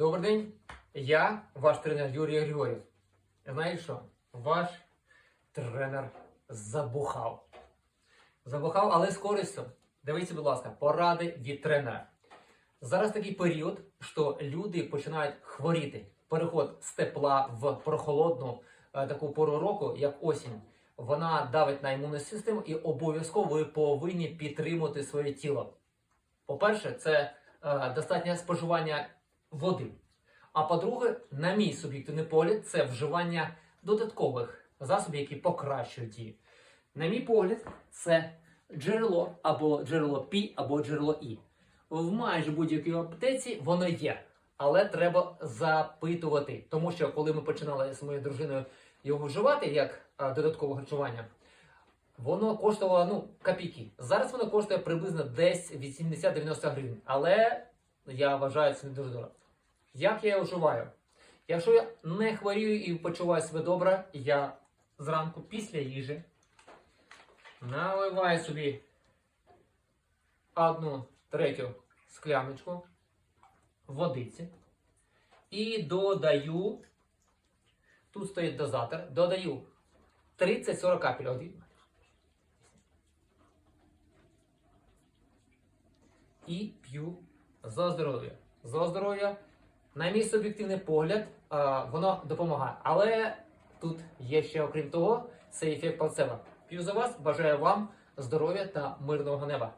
Добрий день, я ваш тренер Юрій Григорів. Знаєш що? Ваш тренер забухав. Забухав, але з користю. Дивіться, будь ласка, поради від тренера. Зараз такий період, що люди починають хворіти. Переход з тепла в прохолодну е, таку пору року, як осінь. Вона давить на імунну систему і обов'язково ви повинні підтримувати своє тіло. По-перше, це е, достатнє споживання води. А по-друге, на мій суб'єктивний погляд, це вживання додаткових засобів, які покращують її. На мій погляд, це джерело або джерело Пі, або джерело І. В майже будь-якій аптеці воно є, але треба запитувати. Тому що коли ми починали з моєю дружиною його вживати як додаткове харчування, воно коштувало ну, копійки. Зараз воно коштує приблизно десь від 70-90 гривень. Але я вважаю це не дуже дорого. Як я вживаю? Якщо я не хворію і почуваю себе добре, я зранку після їжі наливаю собі одну третю скляночку водиці і додаю, тут стоїть дозатор, додаю 30-40 капель. Один. І п'ю за здоров'я. За здоров'я, на мій суб'єктивний погляд, воно допомагає. Але тут є ще, окрім того, цей ефект плацебо. П'ю за вас, бажаю вам здоров'я та мирного неба.